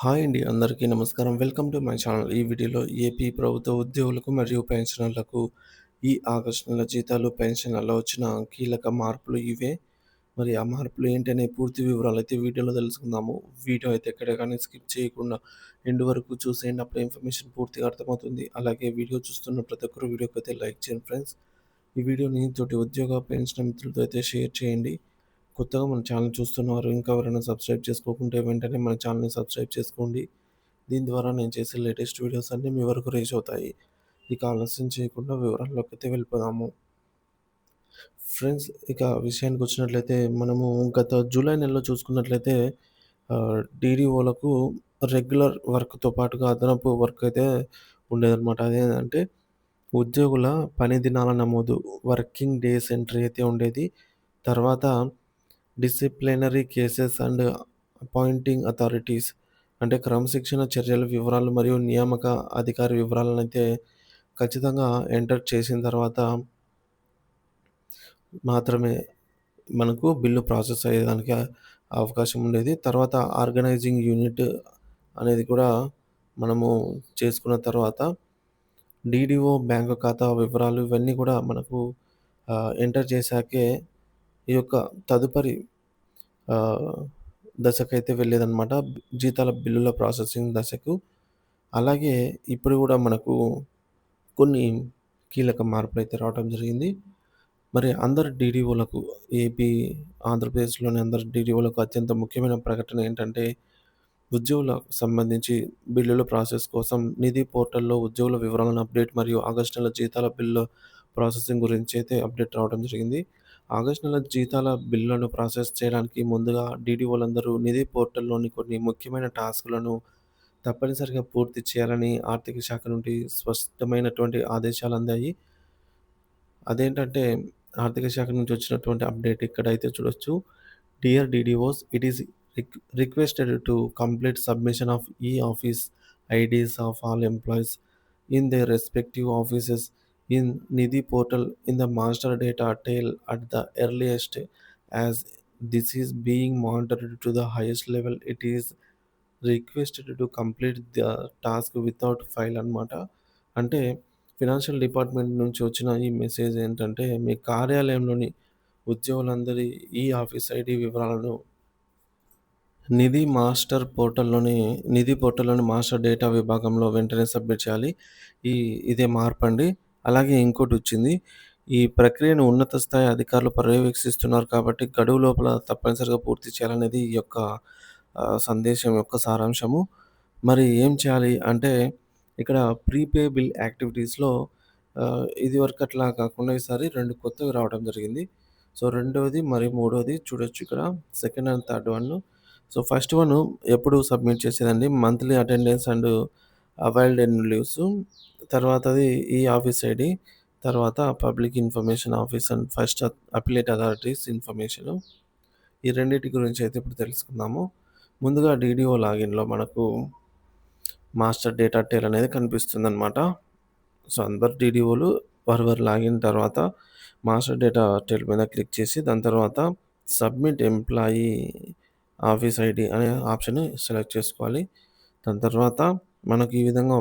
Hi అండి అందరికీ నమస్కారం. Welcome to my channel. ఈ వీడియోలో ఏపీ ప్రభుత్వ ఉద్యోగులకు మరియు పెన్షనర్లకు ఈ ఆగస్టు నెల జీతాలు పెన్షన్లలో వచ్చిన కీలక మార్పులు ఇవే. మరి ఆ మార్పులు ఏంటనే పూర్తి వివరాలు అయితే వీడియోలో తెలుసుకుందాము. వీడియో అయితే ఎక్కడ కానీ స్కిప్ చేయకుండా ఎండు వరకు చూసేయండి. అప్పుడు ఇన్ఫర్మేషన్ పూర్తిగా అర్థమవుతుంది. అలాగే వీడియో చూస్తున్న ప్రతి ఒక్కరు వీడియోకి అయితే లైక్ చేయండి ఫ్రెండ్స్. ఈ వీడియోని తోటి ఉద్యోగ పెన్షన్ మిత్రులతో అయితే షేర్ చేయండి. కొత్తగా మన ఛానల్ చూస్తున్నవారు ఇంకా ఎవరైనా సబ్స్క్రైబ్ చేసుకోకుంటే వెంటనే మన ఛానల్ని సబ్స్క్రైబ్ చేసుకోండి. దీని ద్వారా నేను చేసే లేటెస్ట్ వీడియోస్ అన్నీ మీ వరకు రీచ్ అవుతాయి. ఇక ఆలస్యం చేయకుండా వివరాల్లోకి అయితే వెళ్ళిపోదాము. ఫ్రెండ్స్ ఇక విషయానికి వచ్చినట్లయితే మనము గత జూలై నెలలో చూసుకున్నట్లయితే డీడీఓలకు రెగ్యులర్ వర్క్తో పాటుగా అదనపు వర్క్ అయితే ఉండేదన్నమాట. అదేంటంటే ఉద్యోగుల పని దినాల నమోదు వర్కింగ్ డేస్ ఎంట్రీ అయితే ఉండేది. తర్వాత disciplinary cases and appointing authorities అంటే క్రమశిక్షణ చర్యల వివరాలు మరియు నియామక అధికారి వివరాలను అయితే ఖచ్చితంగా ఎంటర్ చేసిన తర్వాత మాత్రమే మనకు బిల్లు ప్రాసెస్ అయ్యేదానికి అవకాశం ఉండేది. తర్వాత ఆర్గనైజింగ్ యూనిట్ అనేది కూడా మనము చేసుకున్న తర్వాత డీడీఓ బ్యాంకు ఖాతా వివరాలు ఇవన్నీ కూడా మనకు ఎంటర్ చేశాకే ఈ యొక్క తదుపరి దశకైతే వెళ్ళేదనమాట జీతాల బిల్లుల ప్రాసెసింగ్ దశకు. అలాగే ఇప్పుడు కూడా మనకు కొన్ని కీలక మార్పులు అయితే రావడం జరిగింది. మరి అందరు డీడీఓలకు ఏపీ ఆంధ్రప్రదేశ్లోని అందరు డీడీఓలకు అత్యంత ముఖ్యమైన ప్రకటన ఏంటంటే ఉద్యోగులకు సంబంధించి బిల్లుల ప్రాసెస్ కోసం నిధి పోర్టల్లో ఉద్యోగుల వివరాలను అప్డేట్ మరియు ఆగస్టు నెల జీతాల బిల్లు ప్రాసెసింగ్ గురించి అయితే అప్డేట్ రావడం జరిగింది. ఆగస్టు నెల జీతాల బిల్లులను ప్రాసెస్ చేయడానికి ముందుగా డీడీఓలందరూ నిధి పోర్టల్లోని కొన్ని ముఖ్యమైన టాస్కులను తప్పనిసరిగా పూర్తి చేయాలని ఆర్థిక శాఖ నుండి స్పష్టమైనటువంటి ఆదేశాలు అందాయి. అదేంటంటే ఆర్థిక శాఖ నుంచి వచ్చినటువంటి అప్డేట్ ఇక్కడైతే చూడొచ్చు. Dear DDOs it is requested to complete submission of e office IDs of all employees in their respective offices. In Nidhi portal in the master data tail at the earliest as this is being monitored to the highest level. It is requested to complete the task without file అనమాట అంటే financial department నుంచి వచ్చిన ఈ message ఏంటంటే మీ కార్యాలయంలోని ఉద్యోగులందరి ఈ office ID వివరాలను Nidhi master పోర్టల్లోని నిధి పోర్టల్లోని మాస్టర్ డేటా విభాగంలో వెంటనే సబ్మిట్ చేయాలి. ఈ ఇదే మార్పండి అలాగే ఇంకోటి వచ్చింది. ఈ ప్రక్రియను ఉన్నత స్థాయి అధికారులు పర్యవేక్షిస్తున్నారు కాబట్టి గడువు లోపల తప్పనిసరిగా పూర్తి చేయాలనేది ఈ యొక్క సందేశం యొక్క సారాంశము. మరి ఏం చేయాలి అంటే ఇక్కడ ప్రీపే బిల్ యాక్టివిటీస్లో ఇది వరకు అట్లా కాకుండా ఈసారి రెండు కొత్తవి రావడం జరిగింది. సో రెండవది మరి మూడవది చూడొచ్చు ఇక్కడ. Second and third one so first one ఎప్పుడు submit చేసేదండి? Monthly attendance and availed an leaves తర్వాతది ఈ ఆఫీస్ ఐడి తర్వాత public information office and first appellate authorities information. ఈ రెండింటి గురించి అయితే ఇప్పుడు తెలుసుకుందాము. ముందుగా డీడీఓ లాగిన్లో మనకు మాస్టర్ డేటా టేల్ అనేది కనిపిస్తుంది అనమాట సో అందరు డీడీఓలు వారి వారు లాగిన్ తర్వాత మాస్టర్ డేటా టేల్ మీద క్లిక్ చేసి దాని తర్వాత సబ్మిట్ ఎంప్లాయీ ఆఫీస్ ఐడి అనే ఆప్షన్ సెలెక్ట్ చేసుకోవాలి. దాని తర్వాత మనకు ఈ విధంగా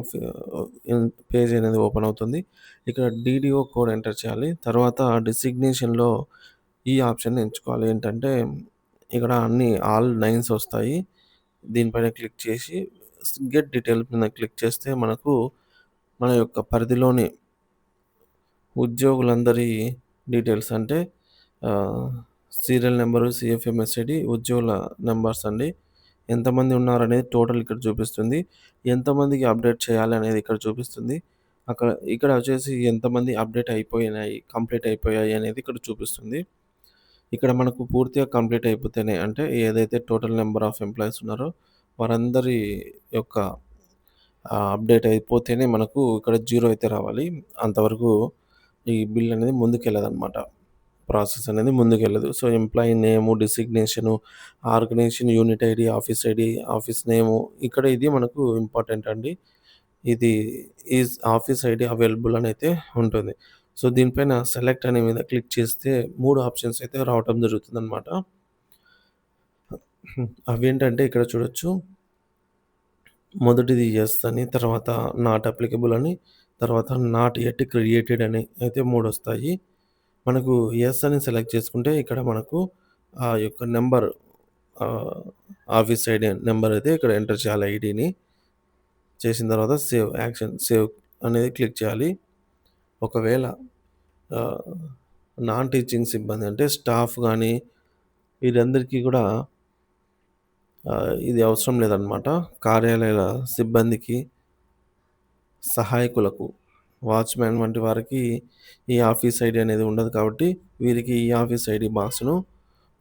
పేజ్ అనేది ఓపెన్ అవుతుంది. ఇక్కడ డీడీఓ కోడ్ ఎంటర్ చేయాలి. తర్వాత డిసిగ్నేషన్లో ఈ ఆప్షన్ ఎంచుకోవాలి. ఏంటంటే ఇక్కడ అన్ని ఆల్ నైన్స్ వస్తాయి. దీనిపైన క్లిక్ చేసి గెట్ డీటెయిల్ మీద క్లిక్ చేస్తే మనకు మన యొక్క పరిధిలోని ఉద్యోగులందరి డీటెయిల్స్ అంటే సీరియల్ నెంబరు సిఎఫ్ఎంఎస్ఐడి ఉద్యోగుల నెంబర్స్ అండి. ఎంతమంది ఉన్నారనేది టోటల్ ఇక్కడ చూపిస్తుంది. ఎంతమందికి అప్డేట్ చేయాలి అనేది ఇక్కడ చూపిస్తుంది. అక్కడ ఇక్కడ వచ్చేసి ఎంతమంది అప్డేట్ అయిపోయినాయి కంప్లీట్ అయిపోయాయి అనేది ఇక్కడ చూపిస్తుంది. ఇక్కడ మనకు పూర్తిగా కంప్లీట్ అయిపోతేనే అంటే ఏదైతే టోటల్ నెంబర్ ఆఫ్ ఎంప్లాయీస్ ఉన్నారో వారందరి యొక్క అప్డేట్ అయిపోతేనే మనకు ఇక్కడ జీరో అయితే రావాలి. అంతవరకు ఈ బిల్ అనేది ముందుకెళ్ళదనమాట ప్రాసెస్ అనేది ముందుకెళ్ళదు. So employee name designation organization unit ID office ID office name ఇక్కడ ఇది మనకు ఇంపార్టెంట్ అండి. ఇది ఈజ్ ఆఫీస్ ఐడి అవైలబుల్ అని అయితే ఉంటుంది. సో దీనిపైన సెలెక్ట్ అనే మీద క్లిక్ చేస్తే మూడు ఆప్షన్స్ అయితే రావటం జరుగుతుంది అనమాట అవి ఏంటంటే ఇక్కడ చూడొచ్చు. మొదటిది ఎస్ అని, తర్వాత నాట్ అప్లికబుల్ అని, తర్వాత నాట్ ఎట్ క్రియేటెడ్ అని అయితే మూడు వస్తాయి మనకు ఎస్ అని సెలెక్ట్ చేసుకుంటే ఇక్కడ మనకు ఆ యొక్క నెంబర్ ఆఫీస్ ఐడి నెంబర్ అయితే ఇక్కడ ఎంటర్ చేయాలి ఐడీని. చేసిన తర్వాత సేవ్ యాక్షన్ సేవ్ అనేది క్లిక్ చేయాలి. ఒకవేళ నాన్ టీచింగ్ సిబ్బంది అంటే స్టాఫ్ కానీ వీరందరికీ కూడా ఇది అవసరం లేదనమాట. కార్యాలయాల సిబ్బందికి సహాయకులకు, వాచ్‌మ్యాన్ వంటి వారికి ఈ ఆఫీస్ ఐడి అనేది ఉండదు కాబట్టి, వీరికి ఈ ఆఫీస్ ఐడి బాక్స్‌ను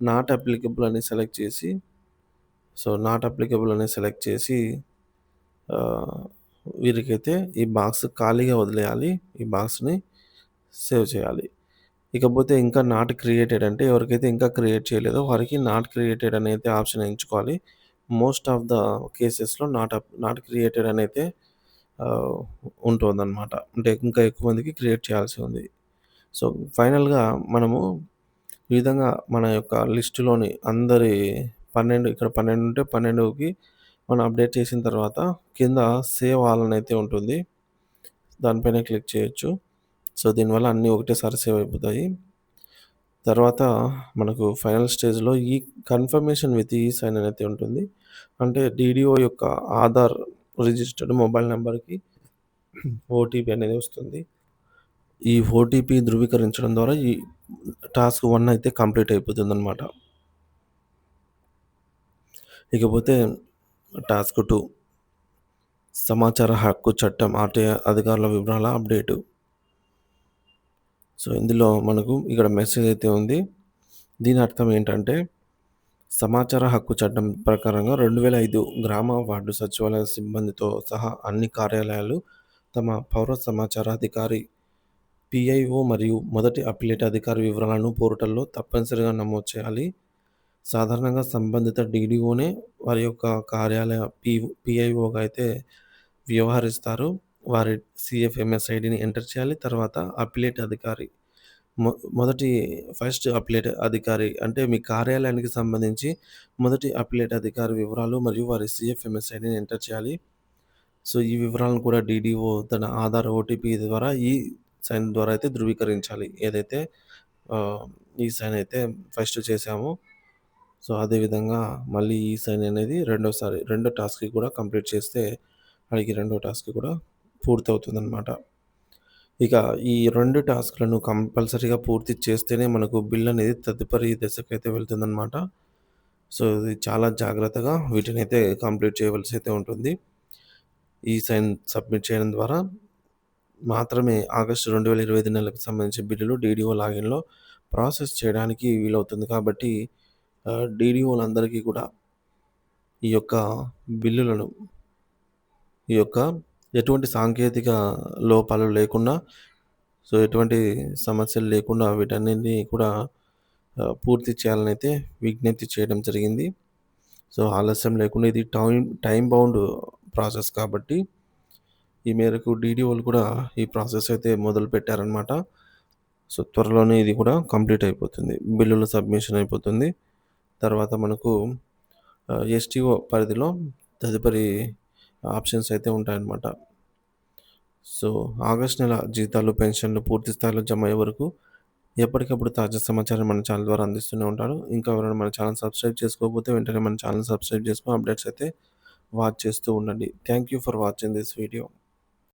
నాట్ అప్లికబుల్ అని సెలెక్ట్ చేసి, సో, నాట్ అప్లికబుల్ అని సెలెక్ట్ చేసి వీరికైతే ఈ బాక్స్ ఖాళీగా వదిలేయాలి. ఈ బాక్స్‌ని సేవ్ చేయాలి. ఇకపోతే ఇంకా నాట్ క్రియేటెడ్ అంటే ఎవరికైతే ఇంకా క్రియేట్ చేయలేదో వారికి నాట్ క్రియేటెడ్ అనేది ఆప్షన్ ఎంచుకోవాలి. మోస్ట్ ఆఫ్ ద కేసెస్‌లో నాట్ అప్ నాట్ క్రియేటెడ్ అనైతే ఉంటుందన్నమాట అంటే ఇంకా ఎక్కువ మందికి క్రియేట్ చేయాల్సి ఉంది. సో, ఫైనల్‌గా మనము ఈ విధంగా మన యొక్క లిస్టులోని అందరి 12 ఇక్కడ 12 ఉంటే 12కి మనం అప్డేట్ చేసిన తర్వాత కింద సేవ్ ఆల్ అని అయితే ఉంటుంది. దానిపైన క్లిక్ చేయొచ్చు. సో, దీనివల్ల అన్నీ ఒకటేసారి సేవ్ అయిపోతాయి. తర్వాత మనకు ఫైనల్ స్టేజ్‌లో ఈ కన్ఫర్మేషన్ విత్ ఈ సైన్ అనేది ఉంటుంది. అంటే డీడీఓ యొక్క ఆధార్ రిజిస్టర్డ్ మొబైల్ నెంబర్కి ఓటీపీ అనేది వస్తుంది. ఈ ఓటీపీ ధృవీకరించడం ద్వారా ఈ టాస్క్ వన్ అయితే కంప్లీట్ అయిపోతుంది అనమాట ఇకపోతే టాస్క్ టూ సమాచార హక్కు చట్టం ఆర్‌టీఐ అధికారుల వివరాల అప్డేటు. సో, ఇందులో మనకు ఇక్కడ మెసేజ్ అయితే ఉంది. దీని అర్థం ఏంటంటే, సమాచార హక్కు చట్టం ప్రకారంగా 2005 గ్రామ వార్డు సచివాలయ సిబ్బందితో సహా అన్ని కార్యాలయాలు తమ పౌర సమాచార అధికారి, పీఐఓ మరియు మొదటి అపిలేట్ అధికారి వివరాలను పోర్టల్‌లో తప్పనిసరిగా నమోదు చేయాలి. సాధారణంగా సంబంధిత డీడీఓనే వారి యొక్క కార్యాలయ పీ పీఐఓగా అయితే వ్యవహరిస్తారు. వారి సిఎఫ్ఎంఎస్ ఐడిని ఎంటర్ చేయాలి. తర్వాత అపిలేట్ అధికారి మొ మొదటి ఫస్ట్ అప్లేట్ అధికారి అంటే మీ కార్యాలయానికి సంబంధించి మొదటి అప్లేట్ అధికారి వివరాలు మరియు వారి సీఎఫ్ఎంఎస్ ఐడీని ఎంటర్ చేయాలి. సో, ఈ వివరాలను కూడా డీడీఓ తన ఆధార్ ఓటీపీ ద్వారా ఈ సైన్ ద్వారా అయితే ధృవీకరించాలి. ఏదైతే ఈ సైన్ అయితే ఫస్ట్ చేశామో, సో, అదేవిధంగా మళ్ళీ ఈ సైన్ అనేది రెండోసారి రెండో టాస్క్‌కి కూడా కంప్లీట్ చేస్తే అడిగి రెండో టాస్క్ కూడా పూర్తవుతుందన్నమాట ఇక ఈ రెండు టాస్క్‌లను కంపల్సరీగా పూర్తి చేస్తేనే మనకు బిల్ అనేది తదుపరి దశకైతే వెళ్తుందనమాట. సో, ఇది చాలా జాగ్రత్తగా వీటినైతే కంప్లీట్ చేయవలసి అయితే ఉంటుంది. ఈ సైన్ సబ్మిట్ చేయడం ద్వారా మాత్రమే ఆగస్టు 2025 నెలకు సంబంధించిన బిల్లులు డీడీఓ లాగిన్‌లో ప్రాసెస్ చేయడానికి వీలవుతుంది కాబట్టి ఆహ్, డీడీఓలందరికీ కూడా ఈ యొక్క బిల్లులను ఈ యొక్క ఎటువంటి సాంకేతిక లోపాలు లేకుండా, సో, ఎటువంటి సమస్యలు లేకుండా వీటన్నిటిని కూడా పూర్తి పూర్తి చేయాలనైతే విజ్ఞప్తి చేయడం జరిగింది. సో, ఆలస్యం లేకుండా ఇది టైం టైం బౌండ్ ప్రాసెస్ కాబట్టి ఈ మేరకు డీడీఓలు కూడా ఈ ప్రాసెస్ అయితే మొదలు పెట్టారనమాట సో, త్వరలోనే ఇది కూడా కంప్లీట్ అయిపోతుంది. బిల్లుల సబ్మిషన్ అయిపోతుంది. తర్వాత మనకు ఎస్టీఓ పరిధిలో తదుపరి ఆప్షన్స్ అయితే ఉంటాయన్నమాట. సో, ఆగస్ట్ నెల జీతాలు, పెన్షన్లు పూర్తి స్థాయిలో జమ అయ్యే వరకు ఎప్పటికప్పుడు తాజా సమాచారం మన ఛానల్ ద్వారా అందిస్తూనే ఉంటారు ఇంకా ఎవరైనా మన ఛానల్ సబ్స్క్రైబ్ చేసుకోకపోతే వెంటనే మన ఛానల్ సబ్స్క్రైబ్ చేసుకొని అప్డేట్స్ అయితే వాచ్ చేస్తూ ఉండండి. Thank you for watching this video.